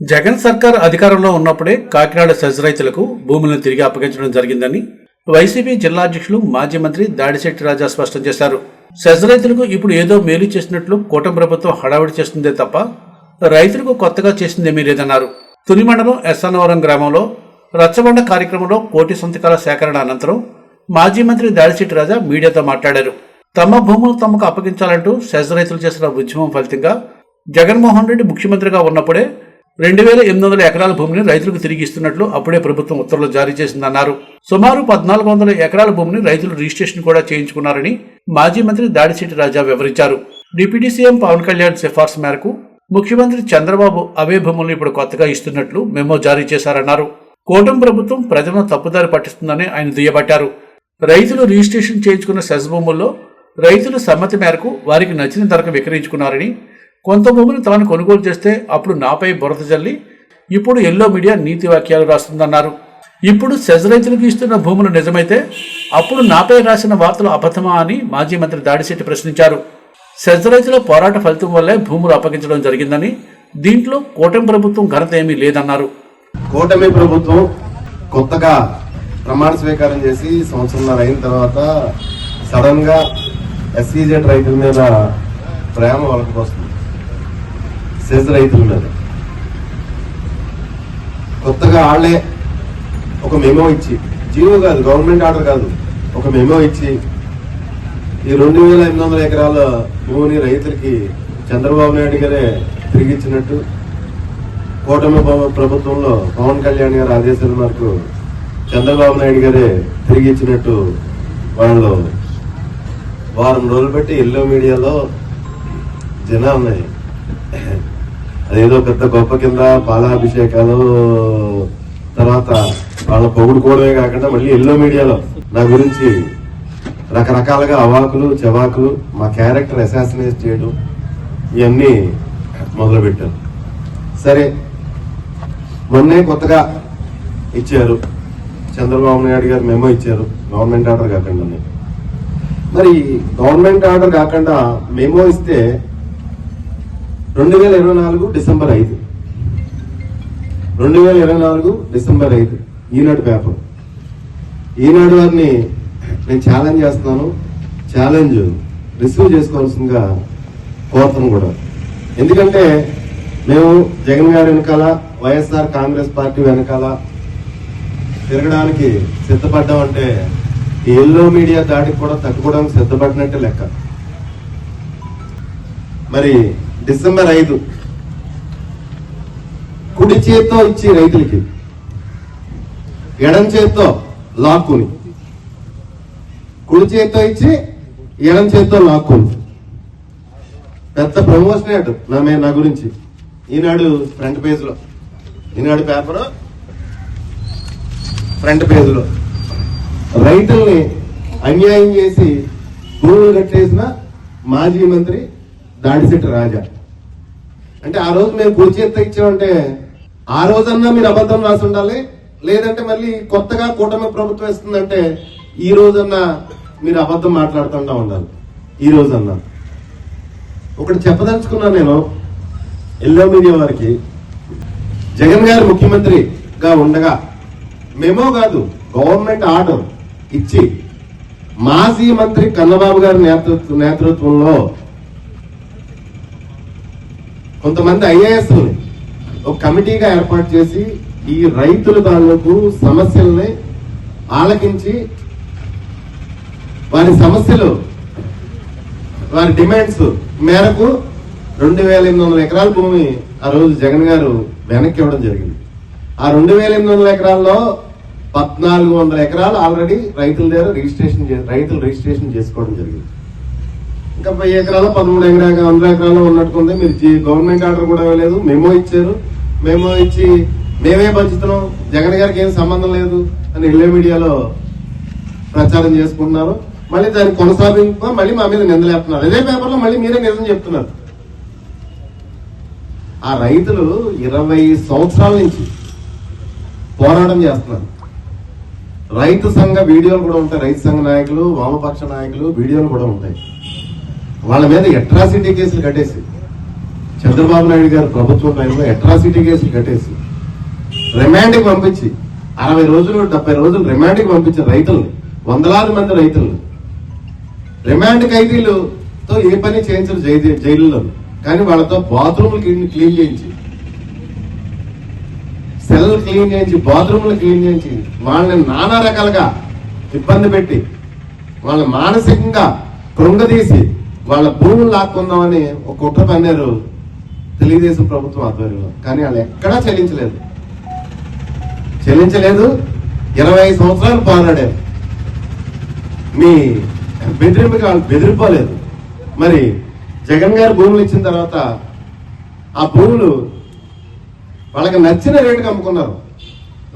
Jagan సర్కార్ అధికారంలో ఉన్నప్పుడే కాకినాడ సజ్జ రైతులకు భూములను తిరిగి అప్పగించడం జరిగిందని వైసీపీ జిల్లా అధ్యక్షులు మాజీ మంత్రి దాడిశెట్టి రాజా స్పష్టం చేశారు. సెజ్ రైతులకు ఇప్పుడు ఏదో మేలు చేసినట్లు కూటమి ప్రభుత్వం హడావిడి చేస్తుందే తప్ప రైతులకు కొత్తగా చేసిందేమీ లేదన్నారు. తుని మండలం ఎస్సన్నవరం గ్రామంలో రచ్చబండ కార్యక్రమంలో కోటి సంతకాల సేకరణ అనంతరం మాజీ మంత్రి దాడిశెట్టి రాజా మీడియాతో మాట్లాడారు. తమ భూములు తమకు అప్పగించాలంటూ సెజ్ రైతులు చేసిన ఉద్యమం ఫలితంగా జగన్మోహన్ రెడ్డి ముఖ్యమంత్రిగా ఉన్నప్పుడే రెండు వేల ఎనిమిది వందల ఎకరాల భూమిని రైతులకు తిరిగి ఇస్తున్నట్లు అప్పుడే ప్రభుత్వం ఉత్తర్వులు జారీ చేసిందన్నారు. సుమారు పద్నాలుగు వందల ఎకరాల భూమిని రైతులు రిజిస్ట్రేషన్ కూడా చేయించుకున్నారని మాజీ మంత్రి దాడిశెట్టి రాజా వివరించారు. డిప్యూటీ సీఎం పవన్ కళ్యాణ్ సిఫార్సు మేరకు ముఖ్యమంత్రి చంద్రబాబు అవే భూములను ఇప్పుడు కొత్తగా ఇస్తున్నట్లు మెమో జారీ చేశారన్నారు. కూటమి ప్రభుత్వం ప్రజలను తప్పుదారి పట్టిస్తుందని ఆయన దుయ్యబట్టారు. రైతులు రిజిస్ట్రేషన్ చేయించుకున్న సెస్ భూముల్లో రైతులు సమ్మతి మేరకు వారికి నచ్చిన ధరకు విక్రయించుకున్నారని కొంత భూమిని తాను కొనుగోలు చేస్తే అప్పుడు నాపై బురద జల్లి ఇప్పుడు ఎల్లో మీడియా నీతి వాక్యాలు రాస్తుందన్నారు. ఇప్పుడు సెజ్ రైతులకు ఇస్తున్న భూములు నిజమైతే అప్పుడు నాపై రాసిన వార్తలు అబద్ధమా అని మాజీ మంత్రి దాడిశెట్టి ప్రశ్నించారు. సెజ్ రైతుల పోరాట ఫలితం వల్లే భూములు అప్పగించడం జరిగిందని దీంట్లో కూటమి ప్రభుత్వం ఘనత ఏమీ లేదన్నారు. కూటమి ప్రభుత్వం కొత్తగా ప్రమాణ స్వీకారం చేసి సంవత్సరంన్నర అయిన తర్వాత సడన్గా ఎస్సీజెడ్ రైతుల మీద ప్రేమ వలకపోస్తుంది సెజ్ రైతులు ఉన్నారు కొత్తగా వాళ్ళే ఒక మెమో ఇచ్చి జీవో కాదు గవర్నమెంట్ ఆర్డర్ కాదు ఒక మెమో ఇచ్చి ఈ రెండు వేల ఎనిమిది వందల ఎకరాల భూమిని రైతులకి చంద్రబాబు నాయుడు గారే తిరిగి ఇచ్చినట్టు కూటమి ప్రభుత్వంలో పవన్ కళ్యాణ్ గారి ఆదేశాల మేరకు చంద్రబాబు నాయుడు గారే తిరిగి ఇచ్చినట్టు వాళ్ళు వారం రోజులు పెట్టి ఎల్లో మీడియాలో జనా ఉన్నాయి. అదేదో పెద్ద గొప్ప కింద పాలాభిషేకాలు తర్వాత వాళ్ళ పొగుడుకోవడమే కాకుండా మళ్ళీ ఎల్లో మీడియాలో నా గురించి రకరకాలుగా అవాకులు చవాకులు మా క్యారెక్టర్ అసాసినేట్ చేయడం ఇవన్నీ మొదలుపెట్టారు సరే మొన్నే కొత్తగా ఇచ్చారు. చంద్రబాబు నాయుడు గారు మెమో ఇచ్చారు. గవర్నమెంట్ ఆర్డర్ కాకుండా. మరి గవర్నమెంట్ ఆర్డర్ కాకుండా మెమో ఇస్తే రెండు వేల ఇరవై నాలుగు డిసెంబర్ ఐదు. రెండు వేల ఇరవై నాలుగు డిసెంబర్ ఐదు ఈనాడు పేపర్. ఈనాడు వారిని నేను ఛాలెంజ్ చేస్తున్నాను. ఛాలెంజ్ రిసీవ్ చేసుకోవాల్సిందిగా కోరుతాను కూడా. ఎందుకంటే మేము జగన్ గారి వెనకాల వైఎస్ఆర్ కాంగ్రెస్ పార్టీ వెనకాల తిరగడానికి సిద్ధపడ్డామంటే ఈ ఎల్లో మీడియా దాడికి కూడా తట్టుకోవడానికి సిద్ధపడినట్టే లెక్క. మరి డిసెంబర్ ఐదు. కుడి చేత్తో ఇచ్చి రైతులకి ఎడం చేత్తో లాక్కుని. కుడి చేత్తో ఇచ్చి ఎడం చేత్తో లాక్కుని. పెద్ద ప్రమోషన్ అటు నా మీద నా గురించి. ఈనాడు ఫ్రంట్ పేజ్లో ఈనాడు పేపర్ ఫ్రంట్ పేజ్లో రైతుల్ని అన్యాయం చేసి భూములు కట్టేసిన మాజీ మంత్రి దాడిశెట్టి రాజా. అంటే ఆ రోజు మేము కుడి ఎంత ఇచ్చామంటే ఆ రోజన్నా మీరు అబద్ధం రాసి ఉండాలి లేదంటే మళ్ళీ కొత్తగా కూటమి ప్రభుత్వం ఇస్తుందంటే ఈ రోజన్నా మీరు అబద్ధం మాట్లాడుతుంటా ఉండాలి. ఈ రోజన్నా. ఒకటి చెప్పదలుచుకున్నా నేను ఎల్లో మీడియా వారికి. జగన్ గారు ముఖ్యమంత్రిగా ఉండగా మేమో కాదు గవర్నమెంట్ ఆర్డర్ ఇచ్చి మాజీ మంత్రి కన్నబాబు గారి నేతృత్వ నేతృత్వంలో కొంతమంది ఐఏఎస్ ఒక కమిటీగా ఏర్పాటు చేసి ఈ రైతుల తాలూకు సమస్యల్ని ఆలకించి వారి సమస్యలు వారి డిమాండ్స్ మేరకు రెండు వేల ఎనిమిది వందల ఎకరాల భూమి ఆ రోజు జగన్ గారు వెనక్కి ఇవ్వడం జరిగింది. ఆ రెండు వేల ఎనిమిది వందల ఎకరాల్లో పద్నాలుగు వందల ఎకరాలు ఆల్రెడీ రైతుల దగ్గర రిజిస్ట్రేషన్ చే- రైతులు రిజిస్ట్రేషన్ చేసుకోవడం జరిగింది. ఇంకా పది ఎకరాలు పదమూడు ఎకరాలు వందల ఎకరాలు ఉన్నట్టుకుంది మీరు గవర్నమెంట్ ఆర్డర్ కూడా ఇవ్వలేదు. మేమో ఇచ్చారు. మేమో ఇచ్చి మేమే పంచుతున్నాం. జగన్ గారికి ఏం సంబంధం లేదు అని ఇళ్ళే మీడియాలో ప్రచారం చేసుకుంటున్నారు. మళ్ళీ దాన్ని కొనసాగింపు మళ్ళీ మా మీద నిందలేస్తున్నారు. అదే పేపర్లో మళ్ళీ మీరే నిజం చెప్తున్నారు. ఆ రైతులు ఇరవై సంవత్సరాల నుంచి పోరాటం చేస్తున్నారు. రైతు సంఘ వీడియోలు కూడా ఉంటాయి. రైతు సంఘ నాయకులు వామపక్ష నాయకులు వీడియోలు కూడా ఉంటాయి. వాళ్ళ మీద అట్రాసిటీ కేసులు కట్టేసి చంద్రబాబు నాయుడు గారు ప్రభుత్వం టైంలో అట్రాసిటీ కేసులు కట్టేసి రిమాండ్కి పంపించి అరవై రోజులు డెబ్బై రోజులు రిమాండ్కి పంపించిన రైతుల్ని వందలాది మంది రైతుల్ని రిమాండ్ ఖైదీలతో ఏ పని చేయించరు జై- జైలులో. కానీ వాళ్ళతో బాత్రూమ్లు క్లీన్ చేయించి సెల్ క్లీన్ చేయించి బాత్రూమ్లు క్లీన్ చేయించి వాళ్ళని నానా రకాలుగా ఇబ్బంది పెట్టి వాళ్ళ మానసికంగా కృంగదీసి వాళ్ళ భూములు లాక్కుందామని ఒక కుట్ర పన్నారు తెలుగుదేశం ప్రభుత్వం ఆధ్వర్యంలో. కానీ వాళ్ళు ఎక్కడా చెల్లించలేదు. చెల్లించలేదు. ఇరవై సంవత్సరాలు పోరాడారు. మీ బెదిరింపుకి వాళ్ళు బెదిరిపోలేదు. మరి జగన్ గారు భూములు ఇచ్చిన తర్వాత ఆ భూములు వాళ్ళకి నచ్చిన రేటుకి అమ్ముకున్నారు.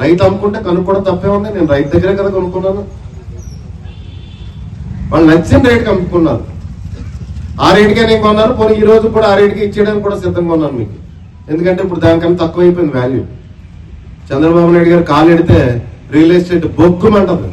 రైతు అమ్ముకుంటే కనుక్కోవడం తప్పే ఉంది. నేను రైతు దగ్గరే కదా కొనుక్కున్నాను. వాళ్ళు నచ్చిన రేటుకి అమ్ముకున్నారు. ఆ రేటుకే నేను కొన్నాను పోనీ ఈ రోజు కూడా ఆ రేటుకి ఇచ్చేయడానికి కూడా సిద్ధంగా ఉన్నాను మీకు. ఎందుకంటే ఇప్పుడు దానికన్నా తక్కువ అయిపోయింది వాల్యూ చంద్రబాబు నాయుడు గారు కాలు ఎడితే రియల్ ఎస్టేట్ బొక్కుమంటది